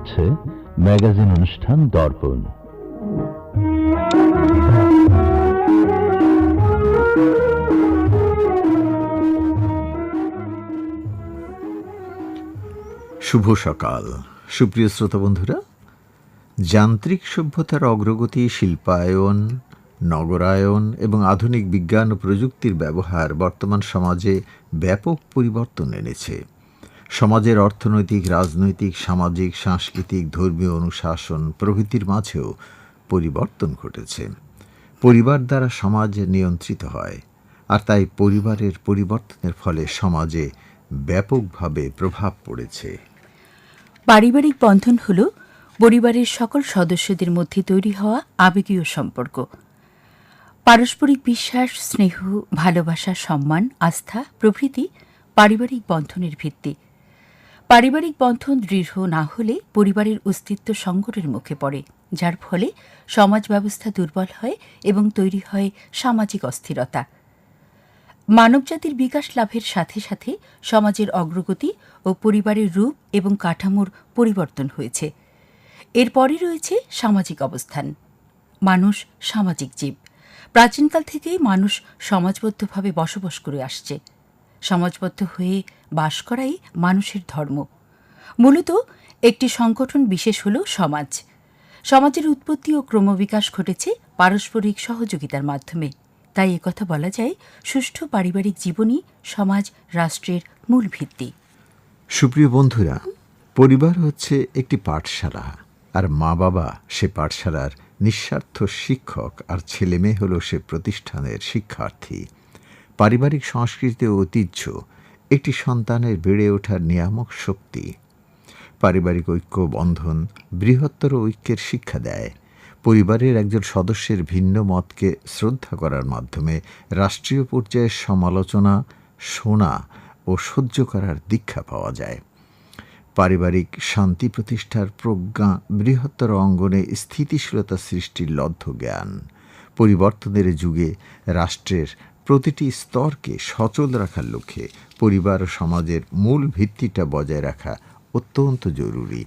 হচ্ছে ম্যাগাজিন অনুষ্ঠান দর্পণ। শুভ সকাল। সুপ্রিয় শ্রোতা বন্ধুরা, যান্ত্রিক সভ্যতার অগ্রগতি, শিল্পায়ন, নগরায়ন এবং আধুনিক বিজ্ঞান ও প্রযুক্তির ব্যবহার বর্তমান সমাজে ব্যাপক পরিবর্তন এনেছে। সমাজের অর্থনৈতিক, রাজনৈতিক, সামাজিক, সাংস্কৃতিক, ধর্মীয় অনুশাসন প্রভৃতির মাঝেও পরিবর্তন ঘটেছে। পরিবার দ্বারা সমাজ নিয়ন্ত্রিত হয়, আর তাই পরিবারের পরিবর্তনের ফলে সমাজে ব্যাপকভাবে প্রভাব পড়েছে। পারিবারিক বন্ধন হল পরিবারের সকল সদস্যদের মধ্যে তৈরি হওয়া আবেগীয় সম্পর্ক। পারস্পরিক বিশ্বাস, স্নেহ, ভালোবাসা, সম্মান, আস্থা প্রভৃতি পারিবারিক বন্ধনের ভিত্তি। পারিবারিক বন্ধন দৃঢ় না হলে পরিবারের অস্তিত্ব সংকটের মুখে পড়ে, যার ফলে সমাজ ব্যবস্থা দুর্বল হয় এবং তৈরি হয় সামাজিক অস্থিরতা। মানবজাতির বিকাশ লাভের সাথে সাথে সমাজের অগ্রগতি ও পরিবারের রূপ এবং কাঠামোর পরিবর্তন হয়েছে। এরপরে রয়েছে সামাজিক অবস্থান। মানুষ সামাজিক জীব। প্রাচীনকাল থেকেই মানুষ সমাজবদ্ধভাবে বসবাস করে আসছে। সমাজবদ্ধ হয়ে বাস করাই মানুষের ধর্ম। মূলত একটি সংগঠন বিশেষ হল সমাজ। সমাজের উৎপত্তি ও ক্রমবিকাশ ঘটেছে পারস্পরিক সহযোগিতার মাধ্যমে। তাই একথা বলা যায়, সুষ্ঠু পারিবারিক জীবনই সমাজ রাষ্ট্রের মূল ভিত্তি। সুপ্রিয় বন্ধুরা, পরিবার হচ্ছে একটি পাঠশালা, আর মা বাবা সে পাঠশালার নিঃস্বার্থ শিক্ষক, আর ছেলে মেয়ে হল সে প্রতিষ্ঠানের শিক্ষার্থী। পারিবারিক সংস্কৃতি ও ঐতিহ্য একটি সন্তানের বেড়ে ওঠার নিয়ামক শক্তি। পারিবারিক ঐক্য বন্ধন বৃহত্তর ঐক্যের শিক্ষা দেয়। পরিবারের একজন সদস্যের ভিন্ন মতকে শ্রদ্ধা করার মাধ্যমে রাষ্ট্রীয় পর্যায়ে সমালোচনা, শোনা ও সহ্য করার দীক্ষা পাওয়া যায়। পারিবারিক শান্তি প্রতিষ্ঠার প্রজ্ঞা বৃহত্তর অঙ্গনে স্থিতিশীলতা সৃষ্টির লব্ধ জ্ঞান। পরিবর্তনের যুগে রাষ্ট্রের প্রতিটি স্তরকে সচল রাখার লক্ষ্যে পরিবার ও সমাজের মূল ভিত্তিটা বজায় রাখা অত্যন্ত জরুরি।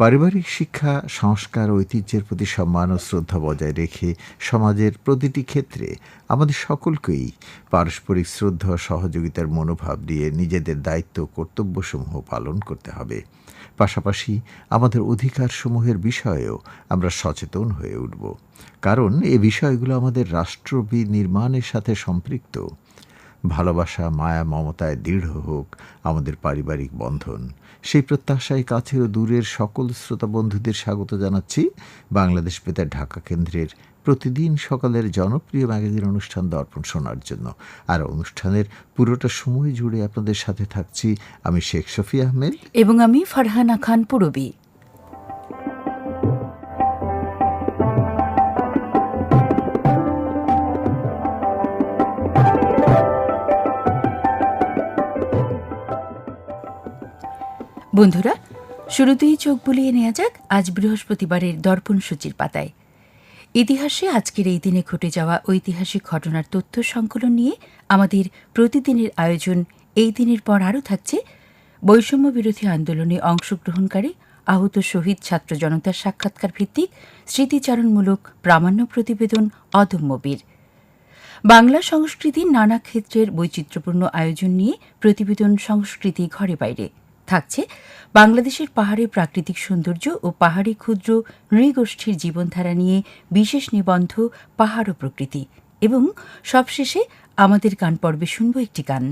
পারিবারিক শিক্ষা, সংস্কার ঐতিহ্যের প্রতি সম্মান ও শ্রদ্ধা বজায় রেখে সমাজের প্রতিটি ক্ষেত্রে আমাদের সকলকেই পারস্পরিক শ্রদ্ধা সহযোগিতার মনোভাব দিয়ে নিজেদের দায়িত্ব কর্তব্যসমূহ পালন করতে হবে। পাশাপাশি আমাদের অধিকারসমূহের বিষয়েও আমরা সচেতন হয়ে উঠব। কারণ এ বিষয়গুলো আমাদের রাষ্ট্র নির্মাণের সাথে সম্পৃক্ত। ভালোবাসা, মায়া, মমতায় দৃঢ় হোক আমাদের পারিবারিক বন্ধন। সেই প্রত্যাশায় কাছের ও দূরের সকল শ্রোতা বন্ধুদের স্বাগত জানাচ্ছি বাংলাদেশ বেতার ঢাকা কেন্দ্রের প্রতিদিন সকালের জনপ্রিয় ম্যাগাজিন অনুষ্ঠান দর্পণ শোনার জন্য। আর অনুষ্ঠানের পুরোটা সময় জুড়ে আপনাদের সাথে থাকছি আমি শেখ শফি আহমেদ। এবং আমি ফারহানা খান, পুরবী। বন্ধুরা, শুরুতেই চোখ বুলিয়ে নেওয়া যাক আজ বৃহস্পতিবারের দর্পণ সূচির পাতায়। ইতিহাসে আজকের এই দিনে ঘটে যাওয়া ঐতিহাসিক ঘটনার তথ্য সংকলন নিয়ে আমাদের প্রতিদিনের আয়োজন এই দিনের পর আরও থাকছে বৈষম্য বিরোধী আন্দোলনে অংশগ্রহণকারী, আহত শহীদ ছাত্র জনতার সাক্ষাৎকার ভিত্তিক স্মৃতিচারণমূলক প্রামাণ্য প্রতিবেদন অদম্যবীর বাংলা সংস্কৃতির নানা ক্ষেত্রের বৈচিত্র্যপূর্ণ আয়োজন নিয়ে প্রতিবেদন সংস্কৃতি ঘরে বাইরে। থাকছে। বাংলাদেশের পাহাড়ে প্রাকৃতিক সৌন্দর্য ও পাহাড়ি ক্ষুদ্র নৃগোষ্ঠীর জীবনধারা নিয়ে বিশেষ নিবন্ধ পাহাড় ও প্রকৃতি। এবং সবশেষে আমাদের গান পর্বে শুনব একটি গান।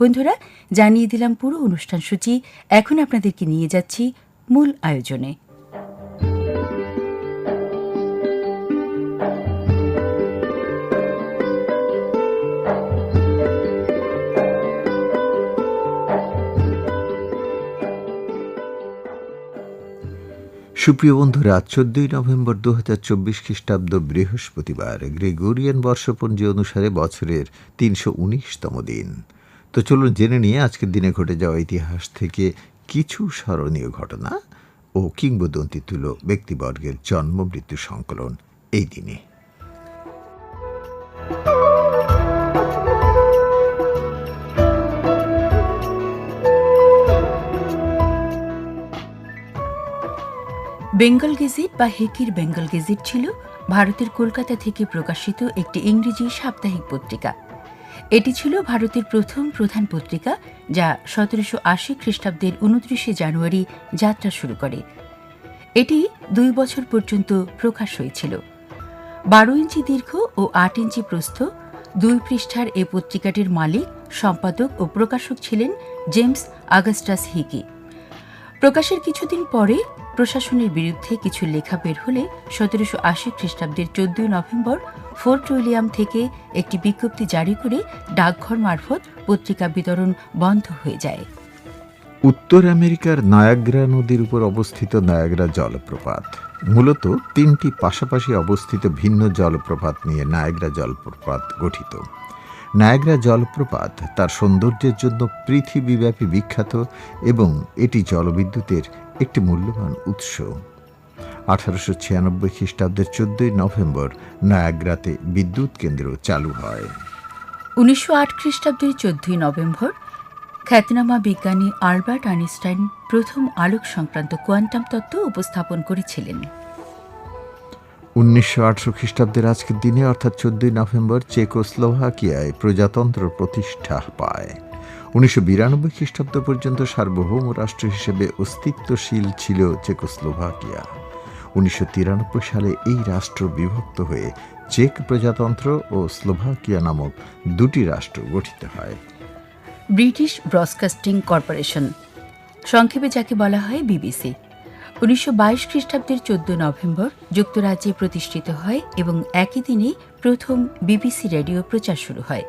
বন্ধুরা, জানিয়ে দিলাম পুরো অনুষ্ঠান সূচি। এখন আপনাদেরকে নিয়ে যাচ্ছি মূল আয়োজনে। সুপ্রিয় বন্ধুরা চোদ্দই নভেম্বর দু হাজার চব্বিশ খ্রিস্টাব্দ বৃহস্পতিবার, গ্রেগোরিয়ান বর্ষপঞ্জি অনুসারে বছরের তিনশো উনিশতম দিন। তো চলুন জেনে নিয়ে আজকের দিনে ঘটে যাওয়া ইতিহাস থেকে কিছু স্মরণীয় ঘটনা ও কিংবদন্তি তুলো ব্যক্তিবর্গের জন্ম মৃত্যু সংকলন এই দিনে। বেঙ্গল গেজেট বা হেকির বেঙ্গল গেজেট ছিল ভারতের কলকাতা থেকে প্রকাশিত একটি ইংরেজি সাপ্তাহিক পত্রিকা। এটি ছিল ভারতের প্রথম প্রধান পত্রিকা যা সতেরোশো আশি খ্রিস্টাব্দের উনত্রিশে জানুয়ারি যাত্রা শুরু করে। এটি দুই বছর পর্যন্ত প্রকাশ হয়েছিল। বারো ইঞ্চি দীর্ঘ ও আট ইঞ্চি প্রস্থ দুই পৃষ্ঠার এ পত্রিকাটির মালিক, সম্পাদক ও প্রকাশক ছিলেন জেমস আগস্টাস হিকি। প্রকাশের কিছুদিন পরে প্রশাসনের বিরুদ্ধে কিছু লেখা বের হলে সতেরোশো আশি খ্রিস্টাব্দের চোদ্দই নভেম্বর ফোর্ট উইলিয়াম থেকে একটি বিজ্ঞপ্তি জারি করে ডাকঘর মারফত পত্রিকা বিতরণ বন্ধ হয়ে যায়। উত্তর আমেরিকার নায়াগ্রা নদীর উপর অবস্থিত নায়াগ্রা জলপ্রপাত। মূলত তিনটি পাশাপাশি অবস্থিত ভিন্ন জলপ্রপাত নিয়ে নায়াগ্রা জলপ্রপাত গঠিত। নায়াগ্রা জলপ্রপাত তার সৌন্দর্যের জন্য পৃথিবীব্যাপী বিখ্যাত এবং এটি জলবিদ্যুতের একটি মূল্যবান উৎস। আঠারোশো ছিয়ানব্বই খ্রিস্টাব্দের চোদ্দই নভেম্বর নায়াগ্রাতে বিদ্যুৎ কেন্দ্র চালু হয়। উনিশশো আট খ্রিস্টাব্দের চোদ্দই নভেম্বর খ্যাতনামা বিজ্ঞানী আলবার্ট আইনস্টাইন প্রথম আলোক সংক্রান্ত কোয়ান্টাম তত্ত্ব উপস্থাপন করেছিলেন। উনিশশো আটশো খ্রিস্টাব্দের আজকের দিনে অর্থাৎ চোদ্দই নভেম্বর চেকোস্লোভাকিয়ায় প্রজাতন্ত্র প্রতিষ্ঠা পায়। উনিশশো বিরানব্বই খ্রিস্টাব্দ পর্যন্ত সার্বভৌম রাষ্ট্র হিসেবে অস্তিত্বশীল ছিল চেকোস্লোভাকিয়া। উনিশশো তিরানব্বই সালে এই রাষ্ট্র বিভক্ত হয়ে চেক প্রজাতন্ত্র ও স্লোভাকিয়া নামক দুটি রাষ্ট্র গঠিত হয়। ব্রিটিশ ব্রডকাস্টিং কর্পোরেশন, সংক্ষেপে যাকে বলা হয় বিবিসি, উনিশশো বাইশ খ্রিস্টাব্দের চোদ্দ নভেম্বর যুক্তরাজ্যে প্রতিষ্ঠিত হয় এবং একই দিনে প্রথম বিবিসি রেডিও প্রচার শুরু হয়।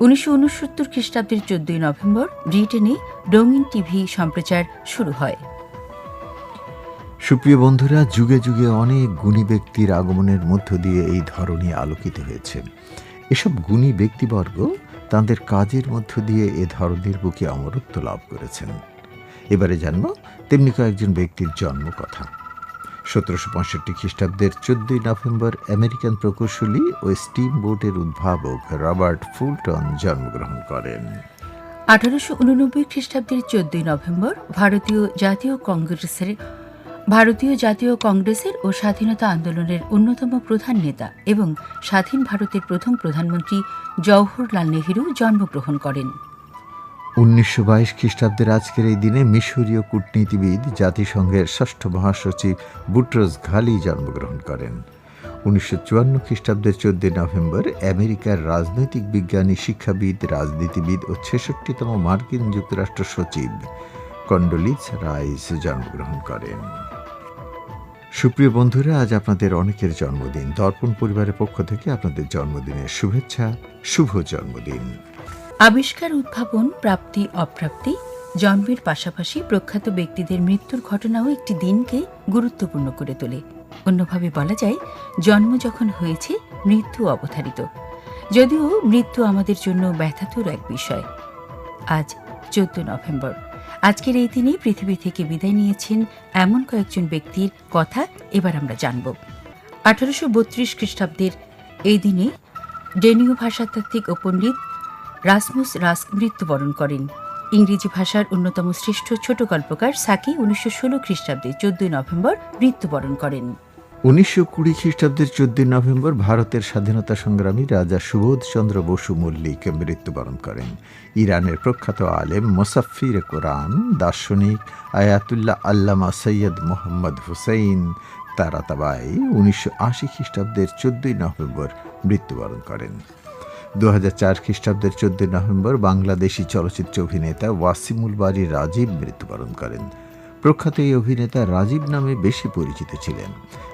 উনিশশো উনসত্তর খ্রিস্টাব্দের চোদ্দই নভেম্বর ব্রিটেনে রঙিন টিভি সম্প্রচার শুরু হয়। সুপ্রিয় বন্ধুরা, যুগে যুগে অনেক গুণী ব্যক্তির আগমনের মধ্য দিয়ে এই ধরনী আলোকিত হয়েছে। এসব গুণী ব্যক্তিবর্গ তাদের কাজের মধ্য দিয়ে এ ধরনের বুকে অমরত্ব লাভ করেছেন। এবারে জানব, তেমনি কয়েকজন ব্যক্তির জন্ম কথা সতেরোশো পঁয়ষট্টি খ্রিস্টাব্দের চোদ্দই নভেম্বর আমেরিকান প্রকৌশলী ও স্টিম বোটের উদ্ভাবক রবার্ট ফুলটন জন্মগ্রহণ করেন। আঠারোশো উননব্বই খ্রিস্টাব্দের চোদ্দই নভেম্বর ভারতীয় জাতীয় কংগ্রেসের ভারতীয় জাতীয় কংগ্রেসের ও স্বাধীনতা আন্দোলনের অন্যতম প্রধান নেতা এবং স্বাধীন ভারতের প্রথম প্রধানমন্ত্রী জওহরলাল নেহেরু জন্মগ্রহণ করেন। উনিশশো বাইশ খ্রিস্টাব্দের আজকের এই দিনে মিশরীয় কূটনীতিবিদ জাতিসংঘের ষষ্ঠ মহাসচিব বুট্রোস ঘালি জন্মগ্রহণ করেন। উনিশশো চুয়ান্ন খ্রিস্টাব্দের চোদ্দই নভেম্বর আমেরিকার রাজনৈতিক বিজ্ঞানী, শিক্ষাবিদ, রাজনীতিবিদ ও ছেষট্টিতম মার্কিন যুক্তরাষ্ট্র সচিব কন্ডোলিজ রাইস জন্মগ্রহণ করেন। সুপ্রিয় বন্ধুরা, আজ আপনাদের অনেকের জন্মদিন। দর্পণ পরিবারের পক্ষ থেকে আপনাদের জন্মদিনের শুভেচ্ছা, শুভ জন্মদিন। আবিষ্কার, উদ্ভাবন, প্রাপ্তি, অপ্রাপ্তি জন্মের পাশাপাশি প্রখ্যাত ব্যক্তিদের মৃত্যুর ঘটনাও একটি দিনকে গুরুত্বপূর্ণ করে তোলে। অন্যভাবে বলা যায়, জন্ম যখন হয়েছে, মৃত্যু অবধারিত। যদিও মৃত্যু আমাদের জন্য ব্যথাতুর এক বিষয়। আজ চোদ্দ নভেম্বর। আজকের এই দিনে পৃথিবী থেকে বিদায় নিয়েছেন এমন কয়েকজন ব্যক্তির কথা এবার আমরা জানব। আঠারোশো বত্রিশ খ্রিস্টাব্দের এই দিনে ডেনীয় ভাষাতাত্ত্বিক ও পণ্ডিত রাসমুস রাস্ক মৃত্যুবরণ করেন। ইংরেজি ভাষার অন্যতম শ্রেষ্ঠ ছোট গল্পকার সাকি উনিশশো ষোলো খ্রিস্টাব্দে চোদ্দই নভেম্বর মৃত্যুবরণ করেন। উনিশশো কুড়ি খ্রিস্টাব্দের চোদ্দই নভেম্বর ভারতের স্বাধীনতা সংগ্রামী রাজা সুবোধচন্দ্র বসু মল্লিক মৃত্যুবরণ করেন। ইরানের প্রখ্যাত আলেম মোসাফির কোরআন, দার্শনিক আয়াতুল্লাহ আল্লামা সৈয়দ মোহাম্মদ হুসাইন তারাতাবাই উনিশশো আশি খ্রিস্টাব্দের চোদ্দই নভেম্বর মৃত্যুবরণ করেন। দু হাজার চার খ্রিস্টাব্দের চোদ্দই নভেম্বর বাংলাদেশি চলচ্চিত্র অভিনেতা ওয়াসিমুল বারি রাজীব মৃত্যুবরণ করেন। প্রখ্যাত এই অভিনেতা রাজীব নামে বেশি পরিচিত ছিলেন,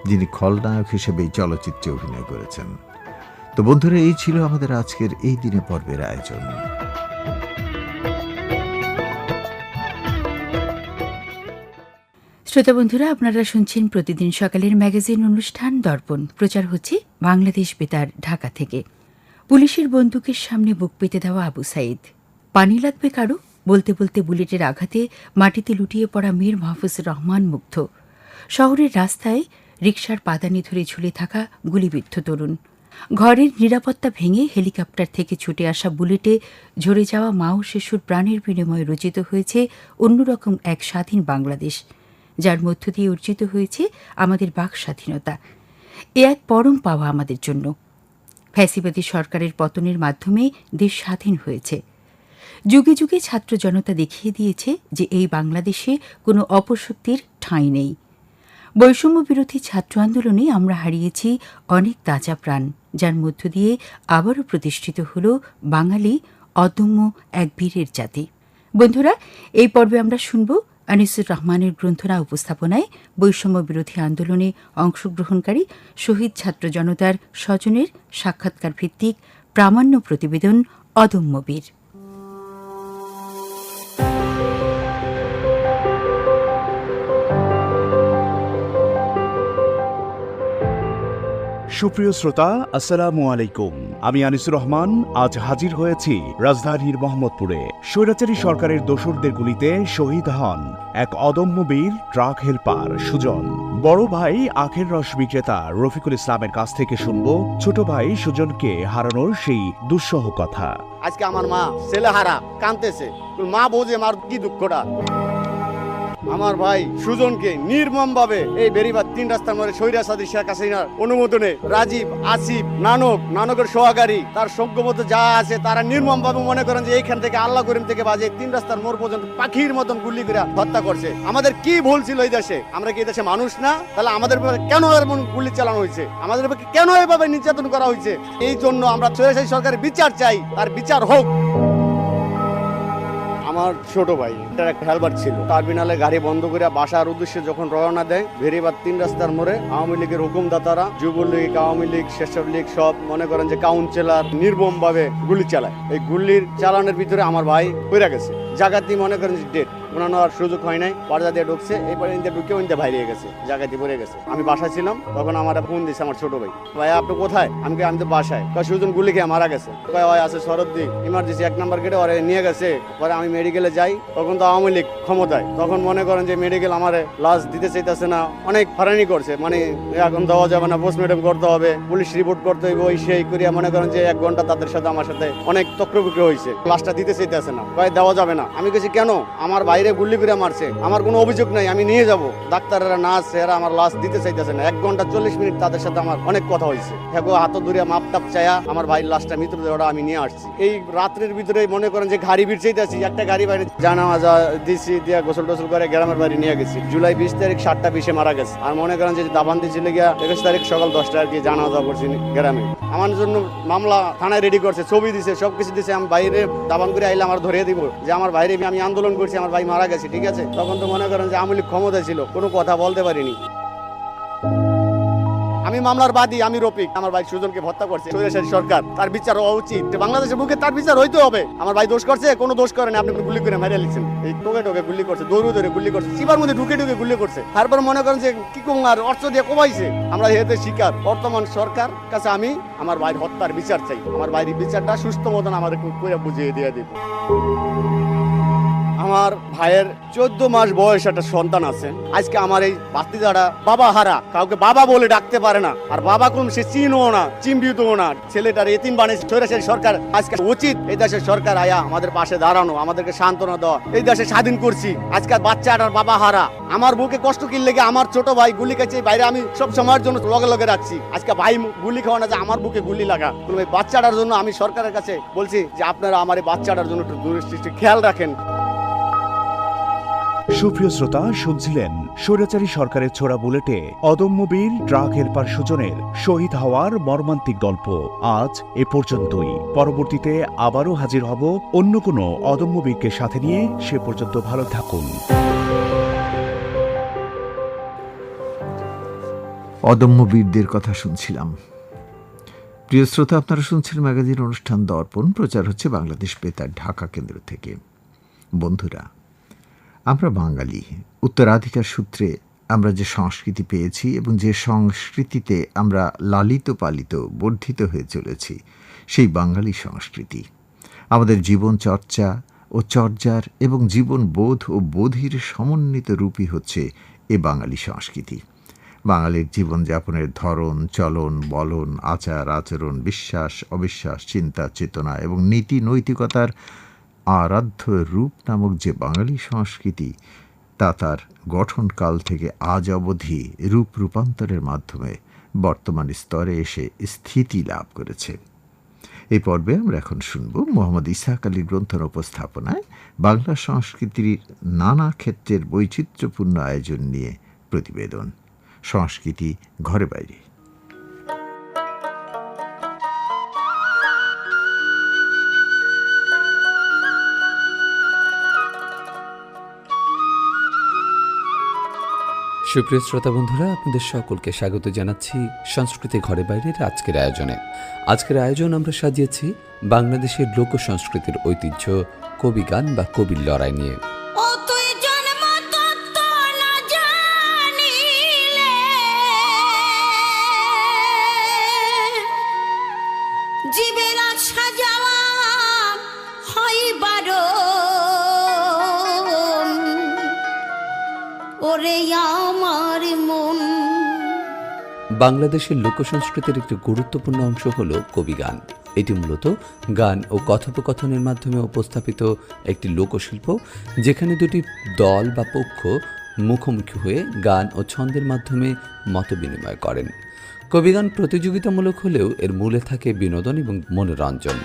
যিনি খলনায়ক হিসেবে এই চলচ্চিত্রে অভিনয় করেছেন। তো বন্ধুরা, এই ছিল আমাদের আজকের এই দিনে পর্বের আয়োজন। শ্রোতা বন্ধুরা, আপনারা শুনছেন প্রতিদিন সকালের ম্যাগাজিন অনুষ্ঠান দর্পণ। প্রচার হচ্ছে বাংলাদেশ বেতার, ঢাকা থেকে। পুলিশের বন্দুকের সামনে বুক পেতে দেওয়া আবু সাইদ। পানি লাগবে কারও? বলতে বলতে বুলেটের আঘাতে মাটিতে লুটিয়ে পড়া মীর মাহফুজুর রহমান মুগ্ধ। শহরের রাস্তায় রিকশার পাদানি ধরে ঝুলে থাকা গুলিবিদ্ধ তরুণ। ঘরের নিরাপত্তা ভেঙে হেলিকপ্টার থেকে ছুটে আসা বুলেটে ঝরে যাওয়া মা ও শিশুর প্রাণের বিনিময়ে রচিত হয়েছে অন্যরকম এক স্বাধীন বাংলাদেশ। যার মধ্য দিয়ে অর্জিত হয়েছে আমাদের বাক স্বাধীনতা। এ এক পরম পাওয়া আমাদের জন্য। ফ্যাসিবাদী সরকারের পতনের মাধ্যমে দেশ স্বাধীন হয়েছে। যুগে যুগে ছাত্র জনতা দেখিয়ে দিয়েছে যে এই বাংলাদেশে কোনো অপশক্তির ঠাঁই নেই। বৈষম্য বিরোধী ছাত্র আন্দোলনে আমরা হারিয়েছি অনেক তাজা প্রাণ, যার মধ্য দিয়ে আবারও প্রতিষ্ঠিত হল বাঙালি অদম্য এক বীরের জাতি। বন্ধুরা, এই পর্বে আমরা শুনব আনিসুর রহমানের গ্রন্থনা উপস্থাপনায় বৈষম্য বিরোধী আন্দোলনে অংশগ্রহণকারী শহীদ ছাত্র জনতার স্বজনের সাক্ষাৎকার ভিত্তিক প্রামাণ্য প্রতিবেদন অদম্য সুপ্রিয় শ্রোতা, আসসালামু আলাইকুম। আমি আনিসুর রহমান, আজ হাজির হয়েছি রাজধানীর মোহাম্মদপুরে। স্বৈরাচারী সরকারের দোসরদের গুলিতে শহীদ হন এক অদম্য বীর, ট্রাক হেলপার সুজন। বড় ভাই, আখের রস বিক্রেতা রফিকুল ইসলামের কাছ থেকে শুনব, ছোট ভাই সুজনকে হারানোর সেই দুঃসহ কথা। আজকে আমার মা, ছেলে হারা, কাঁদতেছে। মা বোঝে আমার কি দুঃখটা? আমার ভাই সুজনকে নির্মম ভাবে এই বেরিবার তিন রাস্তার মধ্যে সৈরা সাদী শেখ হাসিনার অনুমোদনে রাজীব, আসিফ, নানক, নানকের সহকারী তার সঙ্গমত যা আছে তারা নির্মম ভাবে মনে করেন যে এইখান থেকে আল্লাহ করিম থেকে বাজে তিন রাস্তার মোড় পর্যন্ত পাখির মতন গুলি করে হত্যা করছে। আমাদের কি ভুল ছিল এই দেশে? আমরা কি এই দেশে মানুষ না? তাহলে আমাদের কেন এমন গুলি চালানো হয়েছে? আমাদের কেন এভাবে নির্যাতন করা হয়েছে? এই জন্য আমরা সৈরাসাদী সরকারের বিচার চাই, তার বিচার হোক। আমার ছোট ভাই এটার একটা হেলবার ছিল। টার্মিনালে গাড়ি বন্ধ করে বাসার উদ্দেশ্যে যখন রওনা দেয় ভেরিবার তিন রাস্তার মোড়ে আওয়ামী লীগের হুকুমদাতারা, যুবলীগ, আওয়ামী লীগ শেষব লীগ সব মনে করেন যে কাউন্সিলার নির্মমভাবে গুলি চালায়। এই গুলির চালানোর ভিতরে আমার ভাই পড়ে গেছে। জাগাতি মনে করেন যে ডেট ওনানো আর সুযোগ হয় নাই, পর্দা দিয়ে ঢুকছে এরপরে ইন্দে ঢুকে ইন্দে বাইরে গেছে জায়গাতে পড়ে গেছে। আমি বাসায় ছিলাম, তখন আমার ফোন দিছে আমার ছোট ভাই। ভাই, আপনি কোথায়? আমি আমি তো বাসায়। কয়, সুজন গুলি খেয়ে মারা গেছে। কয়, ওই আছে শরদ্দি ইমার্জেন্সি এক নাম্বার গেটে ওরে নিয়ে গেছে। পরে আমি মেডিকেলে যাই, তখন তো আওয়ামী লীগ ক্ষমতায়। তখন মনে করেন যে মেডিকেল আমার লাশ দিতে চাইতেছে না, অনেক হয়রানি করছে। মানে এখন দেওয়া যাবে না পোস্টমর্টম করতে হবে, পুলিশ রিপোর্ট করতে হইব ওই সেই করিয়া মনে করেন যে এক ঘণ্টা তাদের সাথে, আমার সাথে অনেক তক্রবিক্র হয়েছে লাশটা দিতে চাইতেছে না। কয়, দেওয়া যাবে না। আমি কেছি কেন? আমার বাইরে গুল্লি করে মারছে। আমার কোনো অভিযোগ নাই, আমি নিয়ে যাব। ডাক্তাররা নার্স এরা আমার লাশ দিতে চাইতেছে না। এক ঘণ্টা চল্লিশ মিনিট তাদের সাথে আমার অনেক কথা হয়েছে। হ্যাঁ হাত ধরে মাপ টাপ চায়া আমার ভাই লাশটা মৃতদেহটা আমি নিয়ে আসছি। এই রাত্রের ভিতরে মনে করেন যে গাড়ি ভিড় চাইতেছি, একটা গাড়ি বাইরে জানা মাজা দিছি, দিয়া গোসল টোসল করে গ্রামের বাড়ি নিয়ে গেছি। জুলাই বিশ তারিখ সাতটা বিশে মারা গেছে। আর মনে করেন যে দাবান্দি ছিল গিয়া একুশ তারিখ সকাল দশটা আর কি জানা যাওয়া করছি গ্রামে। আমার জন্য মামলা থানায় রেডি করছে, ছবি দিছে সব কিছু দিছে। আমি বাইরে দাবান করে আইলে আমার ধরিয়ে দিব। যে আমার বাইরে আমি আন্দোলন করছি, আমার ভাই মারা গেছে, ঠিক আছে? তখন তো মনে করেন যে আমলি ক্ষমতা ছিল, কোনো কথা বলতে পারিনি। আমি মামলার বাদী, আমি রফিক। আমার ভাই সুজনকে হত্যা করছে সরকার। তার বিচার হওয়া উচিত। বাংলাদেশের বুকে তার বিচার হইতে হবে। আমার ভাই দোষ করছে, কোনো দোষ করেনি আপনি গুলি করে মেরে লিখছেন। এই টোকে টোকে গুলি করছে, দৌড়ে দৌড়ে গুলি করছে চিবার মধ্যে ঢুকে ঢুকে গুলি করছে। তারপর মনে করেন যে কি আর অর্থ দিয়ে কমাইছে আমরা এতে শিকার। বর্তমান সরকার কাছে আমি আমার ভাইয়ের হত্যার বিচার চাই। আমার ভাইয়ের বিচারটা সুস্থ মতন আমাদের বুঝিয়ে দিয়ে দিব। আমার ভাইয়ের চোদ্দ মাস বয়স একটা সন্তান আছে। আজকে আমার এই বাতিদারা বাবা হারা কাউকে বাবা বলে ডাকতে পারে না। আর বাবা কোন সে চিনও না চিম্বিতও না। ছেলেটার এতিম বানিয়েছে সৈরাসের সরকার আজকে উচিত এই দেশের সরকার আয়া আমাদের পাশে দাঁড়ানো, আমাদেরকে সান্ত্বনা দেওয়া। এই দেশে স্বাধীন করছি। আজকে বাচ্চাটার বাবা হারা আমার বুকে কষ্ট কি লেগে আমার ছোট ভাই গুলি খাচ্ছে? বাইরে আমি সব সময়ের জন্য লগে লগে রাখছি। আজকে ভাই গুলি খাওয়া না যে আমার বুকে গুলি লাগা। কোনো বাচ্চাটার জন্য আমি সরকারের কাছে বলছি যে আপনারা আমার এই বাচ্চাটার জন্য একটু দূরদৃষ্টি খেয়াল রাখেন। সুপ্রিয় শ্রোতা, শুনছিলেন স্বৈরাচারী সরকারের ছোড়া বুলেটে অদম্য বীর ট্রাক হেলপার সুজনের শহীদ হওয়ার মর্মান্তিক গল্প। আজ এ পর্যন্তই। পরবর্তীতে আবারও হাজির হব অন্য কোনো অদম্য বীরকে সাথে নিয়ে। সে পর্যন্ত ভালো থাকুন। অদম্য বীরদের কথা শুনছিলাম। প্রিয় শ্রোতা, আপনারা শুনছেন ম্যাগাজিন অনুষ্ঠান দর্পণ। প্রচার হচ্ছে বাংলাদেশ বেতার, ঢাকা কেন্দ্র থেকে। বন্ধুরা আমরা বাঙালি। উত্তরাধিকার সূত্রে আমরা যে সংস্কৃতি পেয়েছি এবং যে সংস্কৃতিতে আমরা লালিত, পালিত, বর্ধিত হয়ে চলেছি, সেই বাঙালি সংস্কৃতি। আমাদের জীবন চর্চা ও চর্যার এবং জীবন বোধ ও বোধির সমন্বিত রূপই হচ্ছে এ বাঙালি সংস্কৃতি। বাঙালির জীবনযাপনের ধরন, চলন, বলন, আচার, আচরণ, বিশ্বাস, অবিশ্বাস, চিন্তা, চেতনা এবং নীতি নৈতিকতার আরাধ্য রূপ নামক যে বাঙালি সংস্কৃতি, তা তার গঠনকাল থেকে আজ অবধি রূপ রূপান্তরের মাধ্যমে বর্তমান স্তরে এসে স্থিতি লাভ করেছে। এই পর্বে আমরা এখন শুনব মোহাম্মদ ইসাহাক আলীর গ্রন্থন উপস্থাপনায় বাংলা সংস্কৃতির নানা ক্ষেত্রের বৈচিত্র্যপূর্ণ আয়োজন নিয়ে প্রতিবেদন। সংস্কৃতি ঘরে বাইরে। সুপ্রিয় শ্রোতা বন্ধুরা, আপনাদের সকলকে স্বাগত জানাচ্ছি সংস্কৃতি ঘরে বাইরের আজকের আয়োজনে। আজকের আয়োজন আমরা সাজিয়েছি বাংলাদেশের লোক সংস্কৃতির ঐতিহ্য, কবি গান বা কবির লড়াই নিয়ে। বাংলাদেশের লোক সংস্কৃতির একটি গুরুত্বপূর্ণ অংশ হল কবি গান এটি মূলত গান ও কথোপকথনের মাধ্যমে উপস্থাপিত একটি লোকশিল্প, যেখানে দুটি দল বা পক্ষ মুখোমুখি হয়ে গান ও ছন্দের মাধ্যমে মতবিনিময় করেন। কবিগান প্রতিযোগিতামূলক হলেও এর মূলে থাকে বিনোদন এবং মনোরঞ্জন।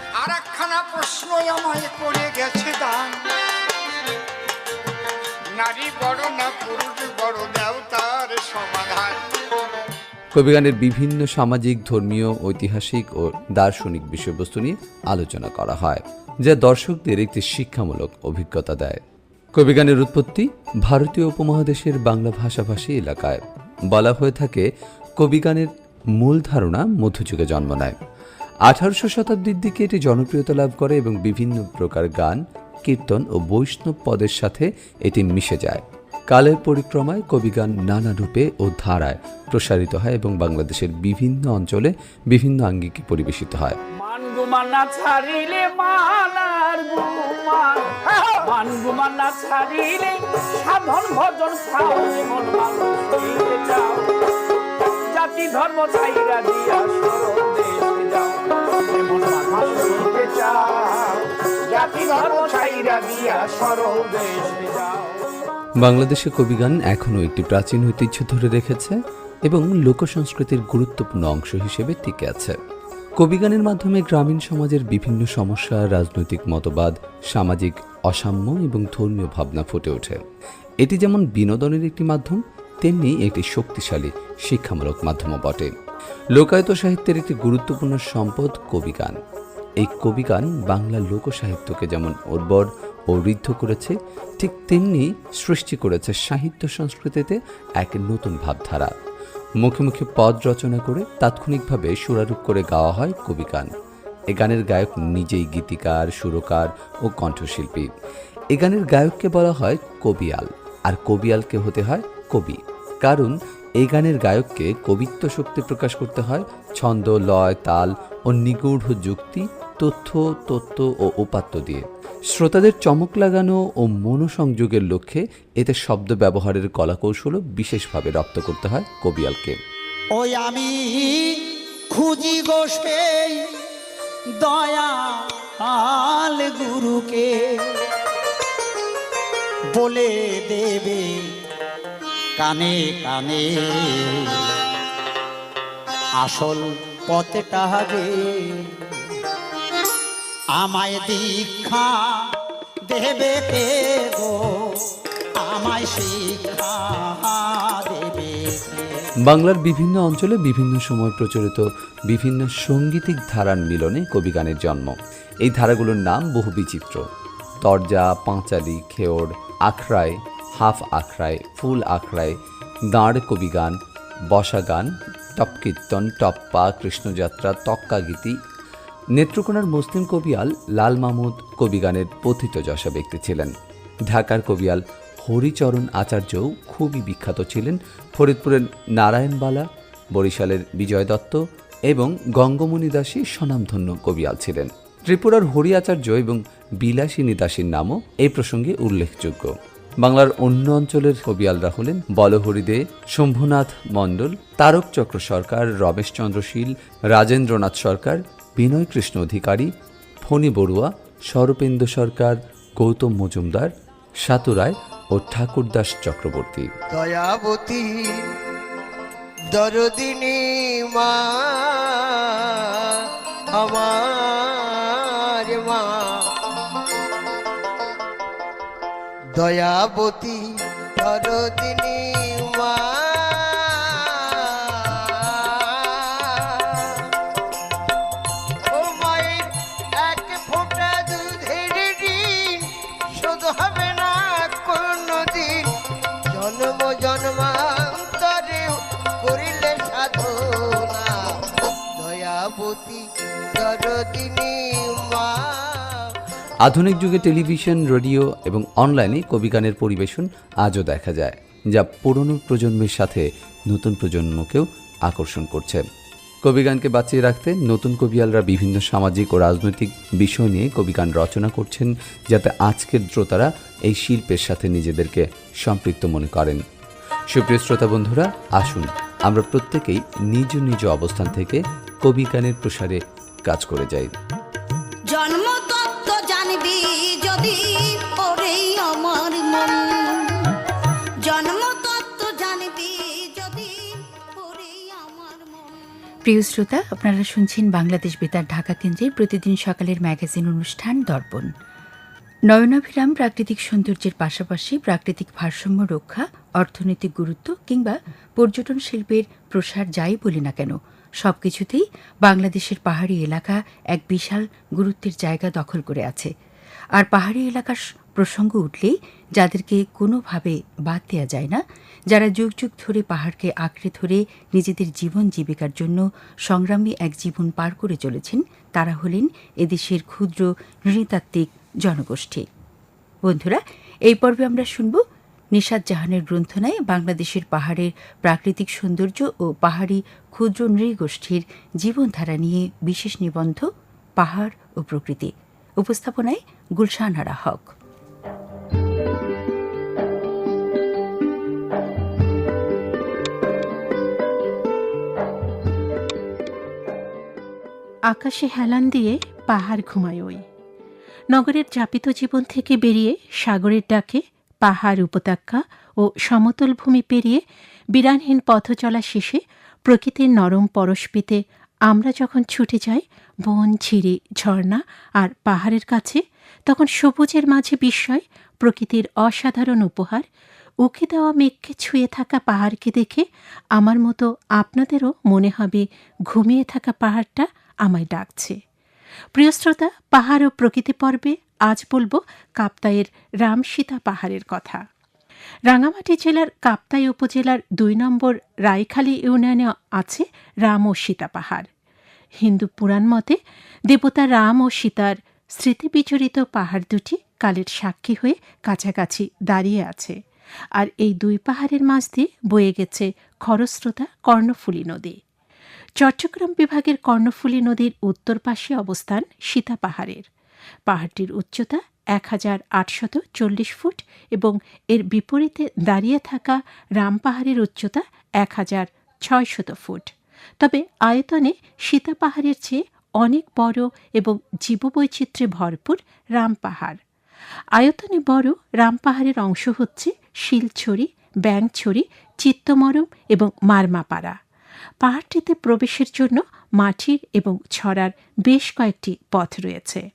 বড় না পুরুষ বড়, দেও তার সমাধান কবিগানের বিভিন্ন সামাজিক, ধর্মীয়, ঐতিহাসিক ও দার্শনিক বিষয়বস্তু নিয়ে আলোচনা করা হয়, যা দর্শকদের একটি শিক্ষামূলক অভিজ্ঞতা দেয়। কবিগানের উৎপত্তি ভারতীয় উপমহাদেশের বাংলা ভাষাভাষী এলাকায়। বলা হয়ে থাকে, কবিগানের মূল ধারণা মধ্যযুগে জন্ম নেয়। আঠারোশো শতাব্দীর দিকে এটি জনপ্রিয়তা লাভ করে এবং বিভিন্ন প্রকার গান, কীর্তন ও বৈষ্ণব পদের সাথে এটি মিশে যায়। কালের পরিক্রমায় কবিগান নানা রূপে ও ধারায় প্রসারিত হয় এবং বাংলাদেশের বিভিন্ন অঞ্চলে বিভিন্ন আঙ্গিকে পরিবেশিত হয়। জাতি ধর্ম ছাইরা দিয়া সরল দেশে যাও। বাংলাদেশে কবিগান এখনও একটি প্রাচীন ঐতিহ্য ধরে রেখেছে এবং লোক সংস্কৃতির গুরুত্বপূর্ণ অংশ হিসেবে টিকে আছে। কবিগানের মাধ্যমে গ্রামীণ সমাজের বিভিন্ন সমস্যা, রাজনৈতিক মতবাদ, সামাজিক অসাম্য এবং ধর্মীয় ভাবনা ফুটে ওঠে। এটি যেমন বিনোদনের একটি মাধ্যম, তেমনি একটি শক্তিশালী, শিক্ষামূলক মাধ্যমও বটে। লোকায়ত সাহিত্যের একটি গুরুত্বপূর্ণ সম্পদ কবিগান। এই কবিগান বাংলা লোকসাহিত্যকে যেমন উর্বর ও ঋদ্ধ করেছে, ঠিক তেমনি সৃষ্টি করেছে সাহিত্য সংস্কৃতিতে এক নতুন ভাবধারা। মুখে মুখে পদ রচনা করে তাৎক্ষণিকভাবে সুরারূপ করে গাওয়া হয় কবি গান। এ গানের গায়ক নিজেই গীতিকার, সুরকার ও কণ্ঠশিল্পী। এ গানের গায়ককে বলা হয় কবিয়াল, আর কবিয়ালকে হতে হয় কবি। কারণ এই গানের গায়ককে কবিত্ব শক্তি প্রকাশ করতে হয় ছন্দ, লয়, তাল ও নিগূঢ় যুক্তি তথ্য, তত্ত্ব ও উপাত্ত দিয়ে। শ্রোতাদের চমক লাগানো ও মনোসংযোগের লক্ষ্যে এতে শব্দ ব্যবহারের কলাকৌশলও বিশেষভাবে রপ্ত করতে হয় কবিয়ালকে ওই আমি খুঁজি সেই দয়া আল গুরুকে, বলে দেবে কানে কানে আসল পথটা রে আমায় দীক্ষা দেবে কে গো? আমায় শিক্ষা দেবে বাংলার বিভিন্ন অঞ্চলে বিভিন্ন সময় প্রচলিত বিভিন্ন সঙ্গীতিক ধারার মিলনে কবিগানের জন্ম। এই ধারাগুলোর নাম বহু বিচিত্র। তরজা, পাঁচালি, খেওড়, আখড়ায়, হাফ আখড়াই ফুল আখড়াই দাঁড় কবিগান বসা গান টপ কীর্তন টপ্পা, কৃষ্ণযাত্রা তক্কা গীতি নেত্রকোনার মুসলিম কবিয়াল লাল মাহমুদ কবিগানের পথিত যশা ব্যক্তি ছিলেন। ঢাকার কবিয়াল হরিচরণ আচার্যও খুবই বিখ্যাত ছিলেন। ফরিদপুরের নারায়ণবালা, বরিশালের বিজয় দত্ত এবং গঙ্গমণি দাসী স্বনামধন্য কবিয়াল ছিলেন। ত্রিপুরার হরি আচার্য এবং বিলাসিনী দাসীর নামও এই প্রসঙ্গে উল্লেখযোগ্য। বাংলার অন্য অঞ্চলের কবিয়ালরা হলেন বলহরি দে, শম্ভুনাথ মণ্ডল তারক চক্র সরকার, রমেশচন্দ্র শীল, রাজেন্দ্রনাথ সরকার বিনয় কৃষ্ণ অধিকারী, ফণী বড়ুয়া স্বরূপেন্দু সরকার, গৌতম মজুমদার সাতুরায় ও ঠাকুরদাস চক্রবর্তী। দয়াবতী, দরদিনী মা, আমার মা। দয়াবতী, দরদিনী আধুনিক যুগে টেলিভিশন, রেডিও এবং অনলাইনে কবিগানের পরিবেশন আজও দেখা যায়, যা পুরনো প্রজন্মের সাথে নতুন প্রজন্মকেও আকর্ষণ করছে। কবিগানকে বাঁচিয়ে রাখতে নতুন কবিয়ালরা বিভিন্ন সামাজিক ও রাজনৈতিক বিষয় নিয়ে কবিগান রচনা করছেন, যাতে আজকের শ্রোতারা এই শিল্পের সাথে নিজেদেরকে সম্পৃক্ত মনে করেন। সুপ্রিয় শ্রোতা বন্ধুরা, আসুন আমরা প্রত্যেকেই নিজ নিজ অবস্থান থেকে কবিগানের প্রসারে কাজ করে যাই। জন্মতত্ত্ব জানবি যদি ওরে আমার মন। জন্মতত্ত্ব জানবি যদি আমার মন। প্রিয় শ্রোতা আপনারা শুনছেন বাংলাদেশ বেতার ঢাকা কেন্দ্রের প্রতিদিন সকালের ম্যাগাজিন অনুষ্ঠান দর্পণ। নয়নাভিরাম প্রাকৃতিক সৌন্দর্যের পাশাপাশি প্রাকৃতিক ভারসাম্য রক্ষা অর্থনৈতিক গুরুত্ব কিংবা পর্যটন শিল্পের প্রসার যাই বলি না কেন সবকিছুতেই বাংলাদেশের পাহাড়ি এলাকা এক বিশাল গুরুত্বের জায়গা দখল করে আছে। আর পাহাড়ি এলাকার প্রসঙ্গ উঠলেই যাদেরকে কোনোভাবে বাদ দেওয়া যায় না, যারা যুগ যুগ ধরে পাহাড়কে আঁকড়ে ধরে নিজেদের জীবন জীবিকার জন্য সংগ্রামী এক জীবন পার করে চলেছেন, তারা হলেন এদেশের ক্ষুদ্র, নৃতাত্ত্বিক জনগোষ্ঠী। বন্ধুরা, এই পর্বে আমরা শুনব নিশাদ জাহানের গ্রন্থনায় বাংলাদেশের পাহাড়ের প্রাকৃতিক সৌন্দর্য ও পাহাড়ি ক্ষুদ্র নৃগোষ্ঠীর জীবনধারা নিয়ে বিশেষ নিবন্ধ, পাহাড় ও প্রকৃতি। উপস্থাপনায় গুলশান আরা হক। আকাশে হেলান দিয়ে পাহাড় ঘুমায় ওই। নগরের যাপিত জীবন থেকে বেরিয়ে সাগরের ডাকে পাহাড় উপত্যকা ও সমতল ভূমি পেরিয়ে বিরানহীন পথ চলা শেষে প্রকৃতির নরম পরশপিতে আমরা যখন ছুটে যাই, বন, ঝিরি, ঝর্ণা আর পাহাড়ের কাছে, তখন সবুজের মাঝে বিস্ময়, প্রকৃতির অসাধারণ উপহার, উকে দেওয়া মেঘকে ছুঁয়ে থাকা পাহাড়কে দেখে আমার মতো আপনাদেরও মনে হবে ঘুমিয়ে থাকা পাহাড়টা আমায় ডাকছে। প্রিয় শ্রোতা, পাহাড় ও প্রকৃতি পর্বে আজ বলব কাপ্তাইয়ের রামসীতা পাহাড়ের কথা। রাঙামাটি জেলার কাপ্তাই উপজেলার দুই নম্বর রায়খালী ইউনিয়নে আছে রাম ও সীতা পাহাড়। হিন্দু পুরাণ মতে দেবতা রাম ও সীতার স্মৃতিবিচরিত পাহাড় দুটি কালের সাক্ষী হয়ে কাছাকাছি দাঁড়িয়ে আছে। আর এই দুই পাহাড়ের মাঝ দিয়ে বয়ে গেছে খরস্রোতা কর্ণফুলী নদী। চট্টগ্রাম বিভাগের কর্ণফুলী নদীর উত্তর পাশে অবস্থান সীতা পাহাড়ের। পাহাড়টির উচ্চতা এক হাজার আটশত চল্লিশ ফুট এবং এর বিপরীতে দাঁড়িয়ে থাকা রাম পাহাড়ের উচ্চতা এক হাজার ছয়শত ফুট। তবে আয়তনে সীতা পাহাড়ের চেয়ে অনেক বড় এবং জীববৈচিত্র্যে ভরপুর রাম পাহাড়। আয়তনে বড় রাম পাহাড়ের অংশ হচ্ছে শিলছড়ি, ব্যাংছড়ি, চিত্তমরম এবং মারমাপাড়া। পাহাড়টিতে প্রবেশের জন্য মাটির এবং ছড়ার বেশ কয়েকটি পথ রয়েছে।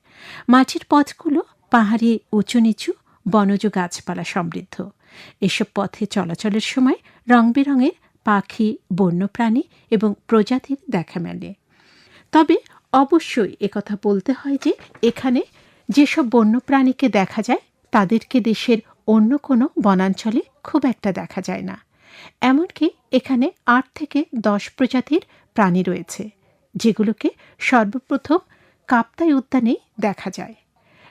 মাটির পথগুলো পাহাড়ে উঁচু নিচু বনজ গাছপালা সমৃদ্ধ। এসব পথে চলাচলের সময় রং বেরঙের পাখি, বন্যপ্রাণী এবং প্রজাতির দেখা মেলে। তবে অবশ্যই একথা বলতে হয় যে, এখানে যেসব বন্যপ্রাণীকে দেখা যায়, তাদেরকে দেশের অন্য কোনো বনাঞ্চলে খুব একটা দেখা যায় না। এমনকি এখানে আট থেকে দশ প্রজাতির প্রাণী রয়েছে। যেগুলোকে সর্বপ্রথম কাপ্তাই উদ্যানেই দেখা যায়।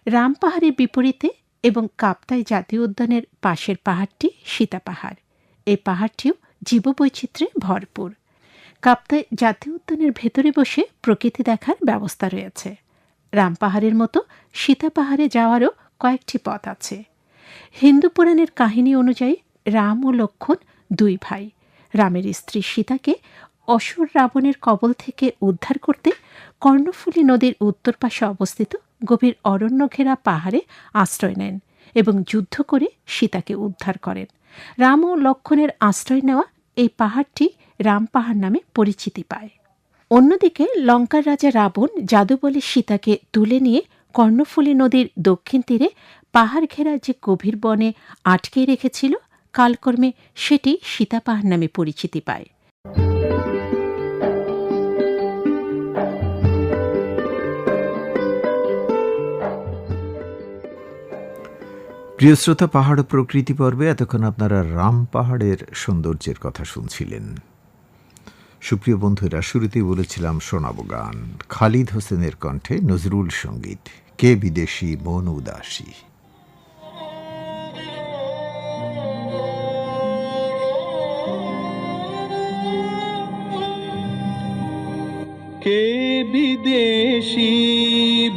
রাম পাহাড়ের বিপরীতে এবং কাপ্তাই জাতীয় উদ্যানের পাশের পাহাড়টি সীতা পাহাড়। এই পাহাড়টিও জীববৈচিত্র্যে ভরপুর। কাপ্তাই জাতীয় উদ্যানের ভেতরে বসে প্রকৃতি দেখার ব্যবস্থা রয়েছে। রাম পাহাড়ের মতো সীতা পাহাড়ে যাওয়ারও কয়েকটি পথ আছে। হিন্দু পুরাণের কাহিনী অনুযায়ী রাম ও লক্ষণ দুই ভাই। রামের স্ত্রী সীতাকে অসুর রাবণের কবল থেকে উদ্ধার করতে কর্ণফুলী নদীর উত্তর পাশে অবস্থিত গভীর অরণ্য ঘেরা পাহাড়ে আশ্রয় নেন এবং যুদ্ধ করে সীতাকে উদ্ধার করেন। রাম ও লক্ষণের আশ্রয় নেওয়া এই পাহাড়টি রাম পাহাড় নামে পরিচিতি পায়। অন্যদিকে লঙ্কার রাজা রাবণ জাদু বলে সীতাকে তুলে নিয়ে কর্ণফুলী নদীর দক্ষিণ তীরে পাহাড় ঘেরা যে গভীর বনে আটকে রেখেছিল, কালকর্মে সেটি সীতা পাহাড় নামে পরিচিতি পায়। প্রিয় শ্রোতা পাহাড় প্রকৃতি পর্বে এতক্ষণ আপনারা রাম পাহাড়ের সৌন্দর্যের কথা শুনছিলেন। সুপ্রিয় বন্ধুরা, শুরুতেই বলেছিলাম, শোনাব গান। খালিদ হোসেনের কণ্ঠে নজরুল সংগীত, কে বিদেশি মন উদাসী কে বিদেশি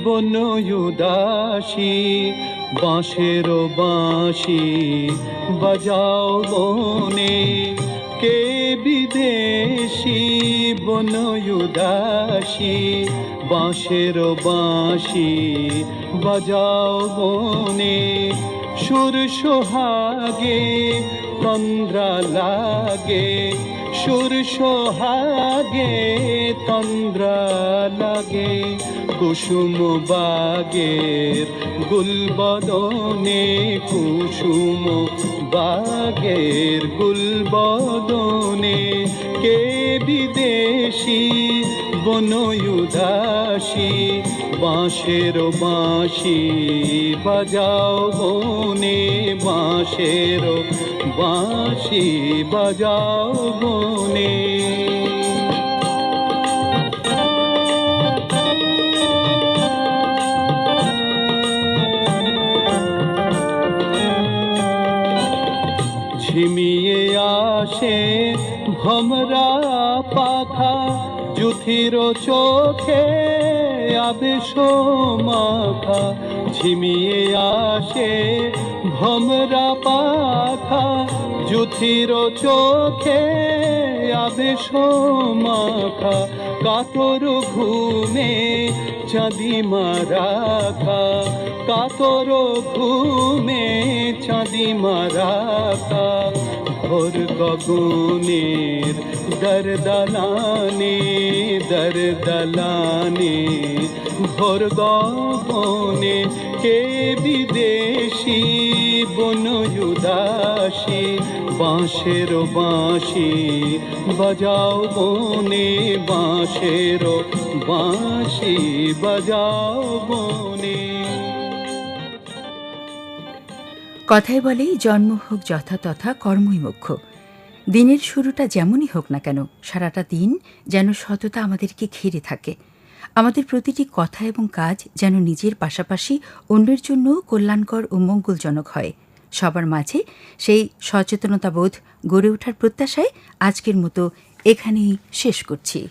বনয়ুদাসী বাঁশের বাঁশি বাজাও বনে কে বিদেশি বনয়ুদাসি? বাঁশের বাঁশি বাজাও বনে সুর সোহাগে তন্দ্রা লাগে, সুর সোহাগে, তন্দ্রা লাগে, কুসুম বাগের গুলবদনে, কুসুম বাগের গুলবদনে, কে বিদেশি, বনয়ুদাসী, বাঁশের বাঁশি বাজাও বনে, বাঁশের বাঁশি বাজাও বনে ঝিমিয়ে আসে ভমরা পাখা জুথির চোখে আবেশ মাখা। ঝিমিয়ে আসে ভমরা পাখা জুথির চোখে আবেশ মাখা কাতর ঘুমে চাঁদি মারাখা কাতর ঘুমে চাঁদি মারাখা। ভোর গগনের দর দলানে দর দলানে ভোর গগনে কে বিদেশি বনয়ুদাসী বাঁশের বাঁশি বাজাও বনে বাঁশের বাঁশি বাজাও বনে কথায় বলে জন্ম হোক যথা তথা, কর্মই মুখ্য। দিনের শুরুটা যেমনই হোক না কেন, সারাটা দিন যেন সততা আমাদেরকে ঘিরে থাকে। আমাদের প্রতিটি কথা এবং কাজ যেন নিজের পাশাপাশি অন্যের জন্য কল্যাণকর ও মঙ্গলজনক হয়। সবার মাঝে সেই সচেতনতাবোধ গড়ে ওঠার প্রত্যাশায় আজকের মতো এখানেই শেষ করছি।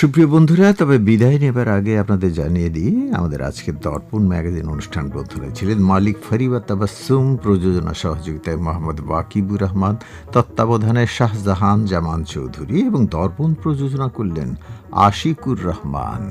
সুপ্রিয় বন্ধুরা, তবে বিদায় নেবার আগে আপনাদের জানিয়ে দিই, আমাদের আজকের দর্পণ ম্যাগাজিন অনুষ্ঠান গ্রন্থনে ছিলেন মালিক ফরিবা তাবাসুম প্রযোজনা সহযোগিতায় মোহাম্মদ ওয়াকিবুর রহমান, তত্ত্বাবধানে শাহজাহান, জামান চৌধুরী এবং দর্পণ প্রযোজনা করলেন আশিকুর রহমান।